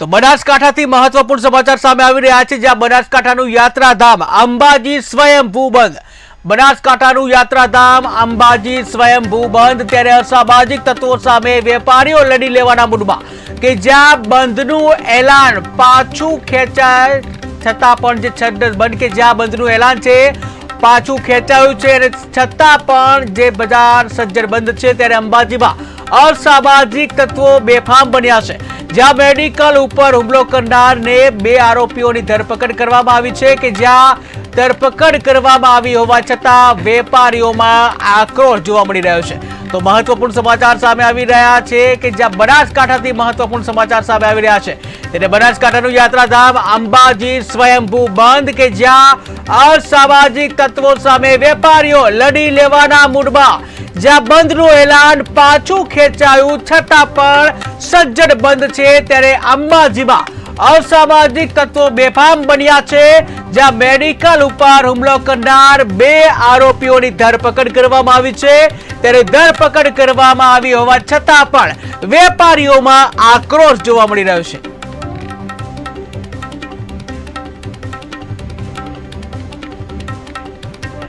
તો બનાસકાંઠાથી મહત્વપૂર્ણ સમાચાર સામે આવી રહ્યા છે, જ્યાં બનાસકાંઠાનું યાત્રાધામ અંબાજી સ્વયંભૂ બંધ. બનાસકાંઠાનું યાત્રાધામ અંબાજી સ્વયંભૂ બંધ. ત્યારે અસામાજિક તત્વો સામે વેપારીઓ લડી લેવાના મૂડમાં કે જ્યાં બંધનું એલાન પાછું ખેંચાય છતાં પણ જે છંદ બંધ કે જ્યાં બંધનું એલાન છે, પાછું ખેંચાયું છે અને છતાં પણ જે બજાર સજ્જડ બંધ છે, ત્યારે અંબાજીમાં અસામાજિક તત્વો બેફામ બન્યા છે. જ્યાં મેડિકલ ઉપર હુમલો કરનારને બે આરોપીઓની ધરપકડ કરવામાં આવી છે કે જ્યાં ધરપકડ કરવામાં આવી હોવા છતાં વેપારીઓમાં આક્રોશ જોવા મળી રહ્યો છે. તો મહત્વપૂર્ણ સમાચાર સામે આવી રહ્યા છે કે જ્યાં બનાસકાંઠાથી મહત્વપૂર્ણ સમાચાર સામે આવી રહ્યા છે. તેને બનાસકાંઠાનું યાત્રાધામ અંબાજી સ્વયંભૂ બંધ કે જ્યાં અસામાજિક તત્વો સામે વેપારીઓ લડી લેવાના મૂડમાં જ્યાં બંધનું એલાન પાછું ખેંચાયું, છતાં પણ સજ્જડ બંધ છે ત્યારે અંબાજીમાં અસામાજિક તત્વો બેફામ બન્યા છે, જ્યાં મેડિકલ ઉપર હુમલો કરનાર બે આરોપીઓની ધરપકડ કરવામાં આવી છે. ત્યારે ધરપકડ કરવામાં આવી હોવા છતાં પણ વેપારીઓમાં આક્રોશ જોવા મળી રહ્યો છે.